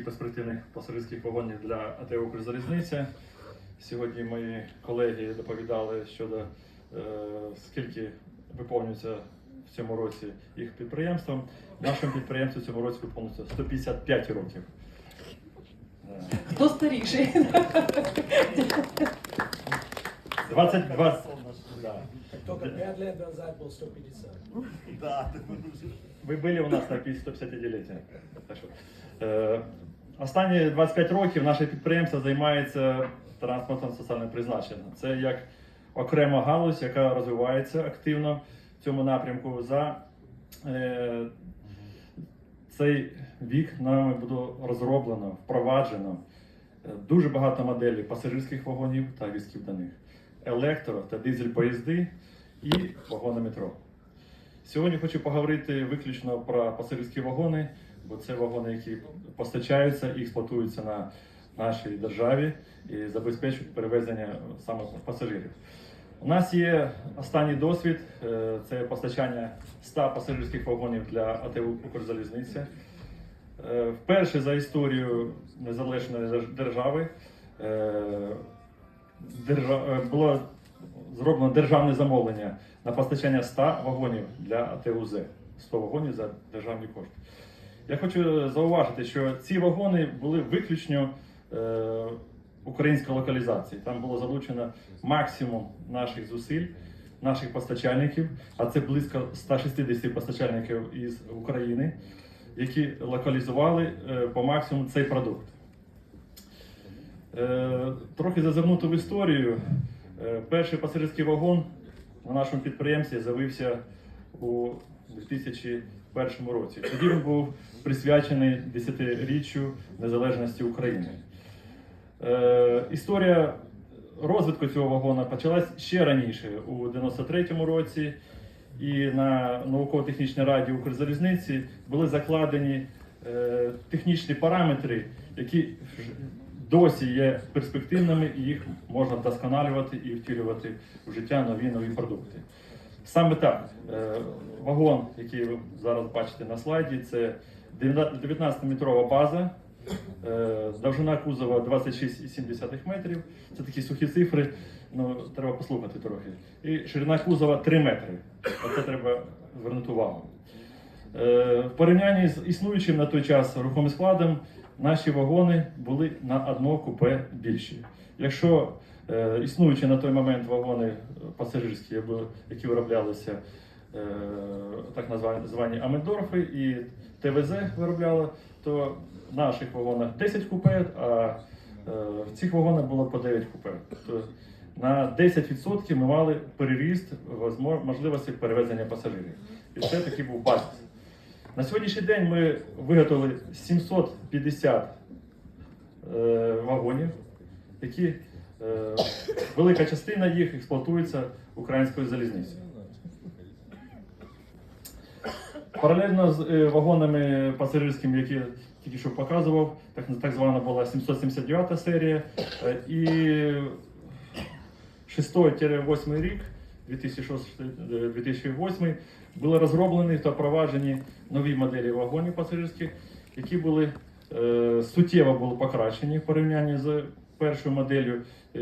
перспективних пасажирських вагонів для АТ «Укрзалізниця». Сьогодні мої колеги доповідали щодо е, скільки виповнюється в цьому році їх підприємством. Нашому підприємству в цьому році виповнюється 155 років. Хто старіший? 22. Да. Только 5 лет назад был 150. Ви були у нас на 150-ліття. Так що, е, останні 25 років наше підприємство займається транспортом соціального призначення. Це як окрема галузь, яка розвивається активно в цьому напрямку. За е, цей вік нами буде розроблено, впроваджено е, дуже багато моделей пасажирських вагонів та візків до них, електро та дизель поїзди і вагони метро. Сьогодні хочу поговорити виключно про пасажирські вагони, бо це вагони, які постачаються і експлуатуються на нашій державі і забезпечують перевезення саме пасажирів. У нас є останній досвід е, це постачання 100 пасажирських вагонів для АТ «Укрзалізниця». Е, Вперше за історію незалежної держави держа- е, було зроблено державне замовлення на постачання 100 вагонів для АТУЗ. 100 вагонів за державні кошти. Я хочу зауважити, що ці вагони були виключно е, української локалізації. Там було залучено максимум наших зусиль, наших постачальників, а це близько 160 постачальників із України, які локалізували е, по максимуму цей продукт. Е, Трохи зазирнути в історію. Е, Перший пасажирський вагон на нашому підприємстві з'явився у 2001 році. Тоді він був присвячений 10-річчю незалежності України. Е, Історія розвитку цього вагона почалась ще раніше, у 93-му році. І на науково-технічній раді Укрзалізниці були закладені е, технічні параметри, які досі є перспективними, і їх можна вдосконалювати і втілювати в життя нові нові продукти. Саме так, е, вагон, який ви зараз бачите на слайді, це 19-метрова база, е, довжина кузова 26,7 метрів. Це такі сухі цифри, ну треба послухати трохи. І ширина кузова 3 метри. Оце треба звернути увагу. Е, В порівнянні з існуючим на той час рухомим складом, наші вагони були на одно купе більші. Якщо існуючі на той момент вагони е, пасажирські, які вироблялися е, так звані Амендорфи і ТВЗ виробляли, то в наших вагонах 10 купе, а е, в цих вагонах було по 9 купе. Тобто на 10% ми мали переріст можливості перевезення пасажирів. І це такий був базис. На сьогоднішній день ми виготовили 750 е, вагонів, які е, велика частина їх експлуатується українською залізницею. Паралельно з е, вагонами пасажирськими, які тільки що показував, так, так звана була 779 серія. е, І 6-8 рік, 2006-2008, були розроблені та впроваджені нові моделі вагонів пасажирських, які були е, суттєво були покращені в порівнянні з першою моделлю. Е,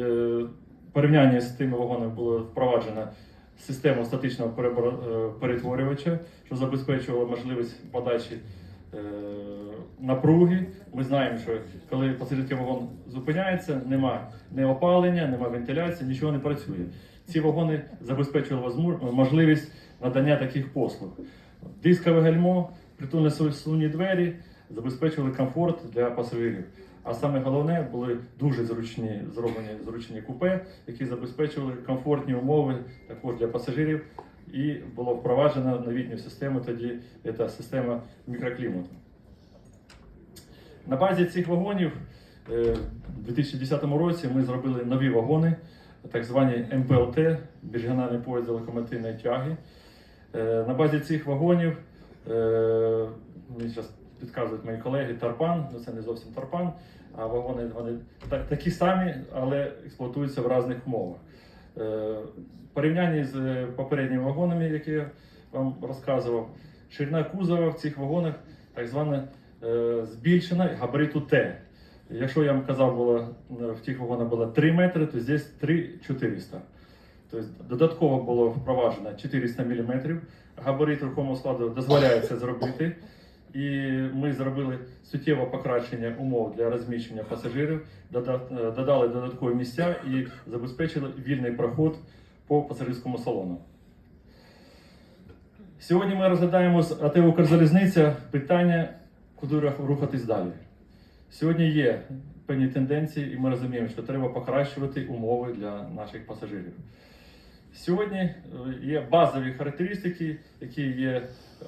в порівнянні з тими вагонами було впроваджено систему статичного е, перетворювача, що забезпечувало можливість подачі е, напруги. Ми знаємо, що коли пасажирський вагон зупиняється, нема ні опалення, нема вентиляції, нічого не працює. Ці вагони забезпечували можливість надання таких послуг. Дискове гальмо, притульно сувні двері забезпечували комфорт для пасажирів. А саме головне були дуже зручні зроблені зручні купе, які забезпечували комфортні умови також для пасажирів. І було впроваджено новітню систему тоді, це система мікроклімату. На базі цих вагонів е, в 2010 році ми зробили нові вагони, так звані МПЛТ, міжрегіональний поїзд локомотивної тяги. Е, На базі цих вагонів, е, мені зараз підказують мої колеги, Тарпан, ну це не зовсім Тарпан, а вагони вони та- такі самі, але експлуатуються в різних умовах. Е, В порівнянні з е, попередніми вагонами, які я вам розказував, ширина кузова в цих вагонах так звана е, збільшена габариту Т. Якщо я вам казав, було, в тих вагонах було 3 метри, то здесь 3,400. Тобто додатково було впроваджено 400 мм. Габарит рухомого складу дозволяє це зробити. І ми зробили суттєве покращення умов для розміщення пасажирів, е, додали додаткові місця і забезпечили вільний проход по пасажирському салону. Сьогодні ми розглядаємо з АТ «Укрзалізниця» питання, куди рухатись далі. Сьогодні є певні тенденції, і ми розуміємо, що треба покращувати умови для наших пасажирів. Сьогодні е, є базові характеристики, які є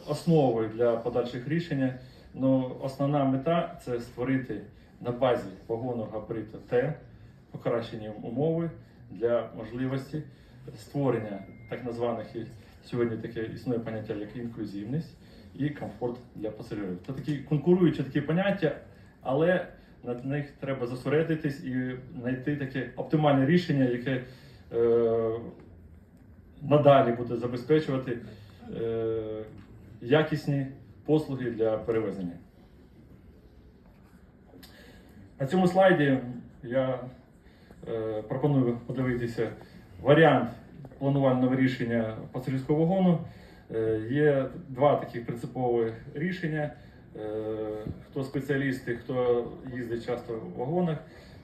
основою для подальших рішень. Ну, основна мета це створити на базі вагону габариту Т покращені умови для можливості створення так названих сьогодні таке існує поняття як інклюзивність і комфорт для пасажирів. Це такі конкуруючі такі поняття, але на них треба зосередитись і знайти таке оптимальне рішення, яке е, надалі буде забезпечувати е, якісні послуги для перевезення. На цьому слайді я е, пропоную подивитися варіант планувального рішення пасажирського вагону. Е, є два таких принципових рішення. Е, хто спеціалісти, хто їздить часто в вагонах,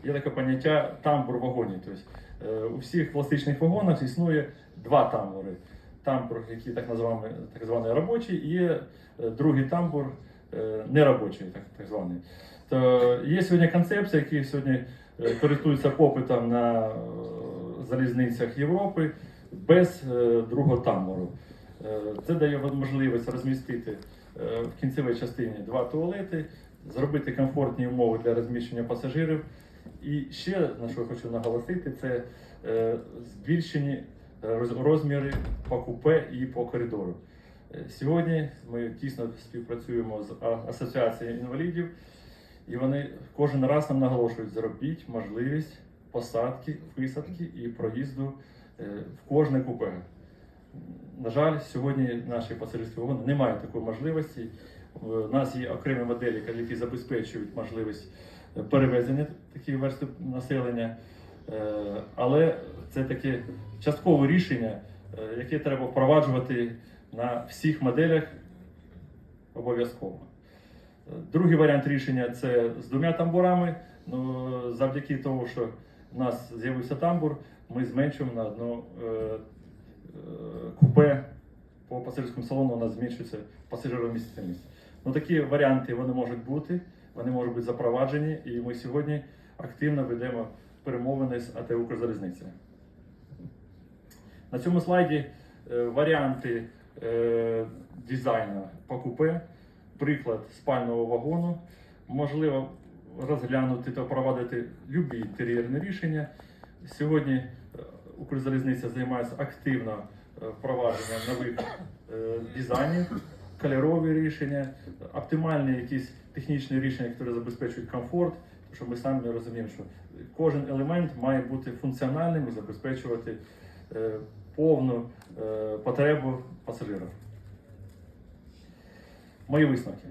є таке поняття тамбур в вагоні. Тобто, е, у всіх класичних вагонах існує два тамбури. Тамбур, який так називаємо так званий робочий, і є е, другий тамбур е, неробочий, так, так званий. То є сьогодні концепція, які сьогодні користуються попитом на залізницях Європи без другого тамбуру. Це дає можливість розмістити в кінцевій частині два туалети, зробити комфортні умови для розміщення пасажирів. І ще на що я хочу наголосити, це е, збільшені е, роз- розміри по купе і по коридору. Е, Сьогодні ми тісно співпрацюємо з асоціацією інвалідів, і вони кожен раз нам наголошують, зробіть можливість посадки, висадки і проїзду в кожне купе. На жаль, сьогодні наші пасажирські вагони не мають такої можливості. У нас є окремі моделі, які забезпечують можливість перевезення таких верств населення, Е, але це таке часткове рішення, е, яке треба впроваджувати на всіх моделях обов'язково. Другий варіант рішення це з двома тамбурами. Ну, завдяки тому, що в нас з'явився тамбур, ми зменшуємо на одну е, е, купе по пасажирському салону, у нас зменшується пасажиромістимість. Ну, такі варіанти вони можуть бути, вони можуть бути запроваджені, і ми сьогодні активно ведемо перемовини з АТ «Укрзалізниця». На цьому слайді е, варіанти е, дизайну по купе, приклад спального вагону. Можливо розглянути та впровадити любі інтер'єрні рішення. Сьогодні е, Укрзалізниця займається активно впровадженням нових дизайнів, кольорові рішення, оптимальні якісь технічні рішення, які забезпечують комфорт. Тому що ми самі розуміємо, що кожен елемент має бути функціональним і забезпечувати е, повну е, потребу пасажирів. Мої висновки.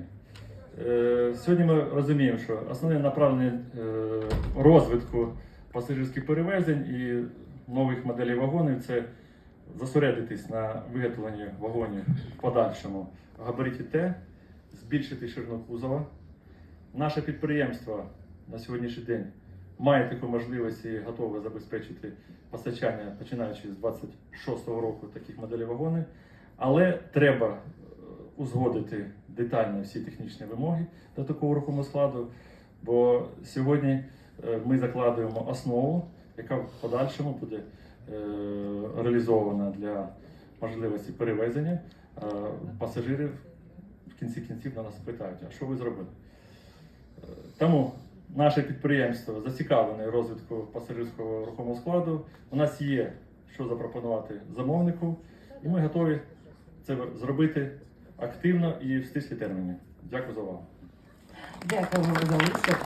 Е, Сьогодні ми розуміємо, що основне направлення розвитку пасажирських перевезень і нових моделей вагонів це зосередитись на виготовленні вагонів в подальшому габариті Т, збільшити ширину кузова. Наше підприємство на сьогоднішній день має таку можливість і готове забезпечити постачання, починаючи з 26-го року таких моделей вагонів. Але треба е, узгодити детально всі технічні вимоги до такого рухомого складу, бо сьогодні е, ми закладуємо основу, яка в подальшому буде реалізована для можливості перевезення. Е, Пасажирів в кінці кінців на нас питають, а що ви зробили? Е, Тому наше підприємство зацікавлене розвитку пасажирського рухомого складу. У нас є що запропонувати замовнику, і ми готові це зробити активно і в стислі терміни. Дякую за увагу. Виступ.